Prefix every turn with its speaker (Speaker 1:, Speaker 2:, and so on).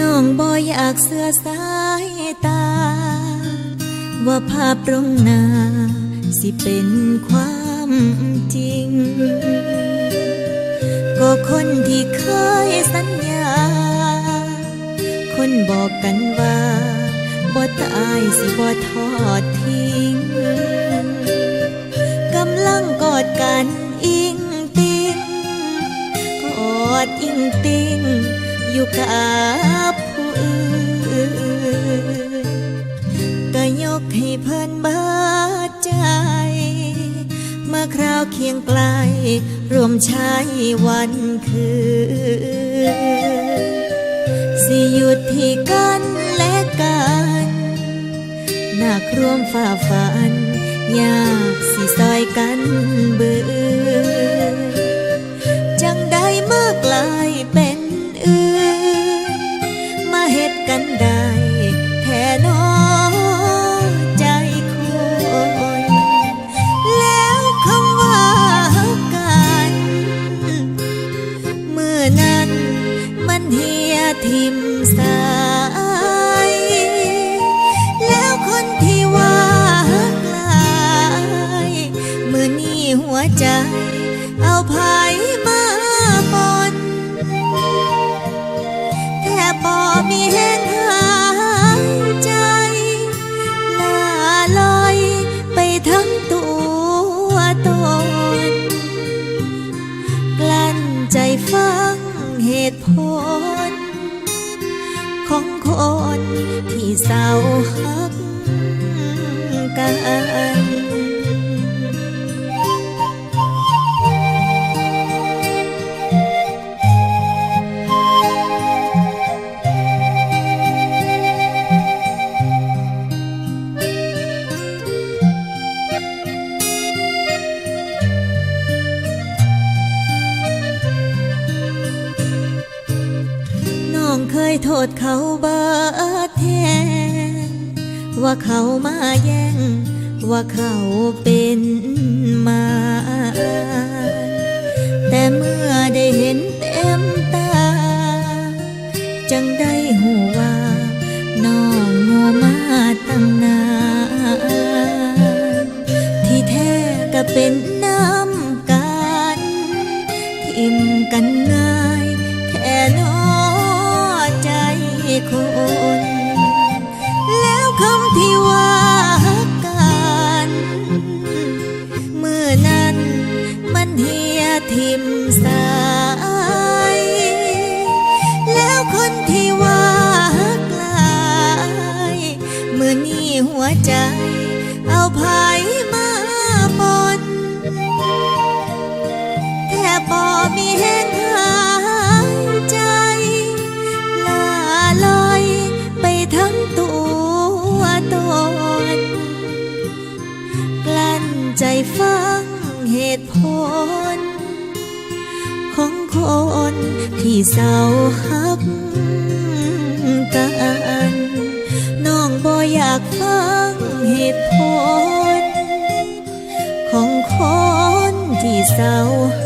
Speaker 1: น้องบ่อยากเสื้อสายตา ว่าภาพตรงหน้า สิเป็นความจริง ก็คนที่เคยสัญญา คนบอกกันว่าบ่ตายสิบ่ทอดทิ้ง กำลังกอดกันอิงติงกอดอิงติง อยู่กับผู้อื่นก็ยกให้เพิ่นเบิดใจเมื่อคราวเคียงไกลรวมใช้วันคืน สิหยุดที่กันและกันหนักรวมฝ่าฟัน ยากสิซอยกันเบื่อ ทิมสายแล้วคนที่ว่าไกลายเมื่อนี้หัวใจ เอาภายมาบนแทบบ่มีแห้งหายใจลาลอยไปทั้งตัวตนกลั้นใจฟังเหตุผล คนที่เศร้าฮักกัน โทษเขาเบิดแทนว่าเขามาแย่ง ว่าเขาเป็นมา แต่เมื่อได้เห็นเต็มตา จังได้หูว่าน้องโง่มาตั้งนานที่แท้ก็เป็นน้ำกัน ทิมกัน ทิมสาย แล้วคนที่ว่าไกลายเมื่อนี้หัวใจ เอาภายมาบนแทบบ่มีแห้งหายใจลาลอยไปทั้งตัวตนกลั้นใจฟังเหตุผล คนที่เศร้าหักกันน้องบ่อยากฟังเหตุผล ของคนที่เศร้าห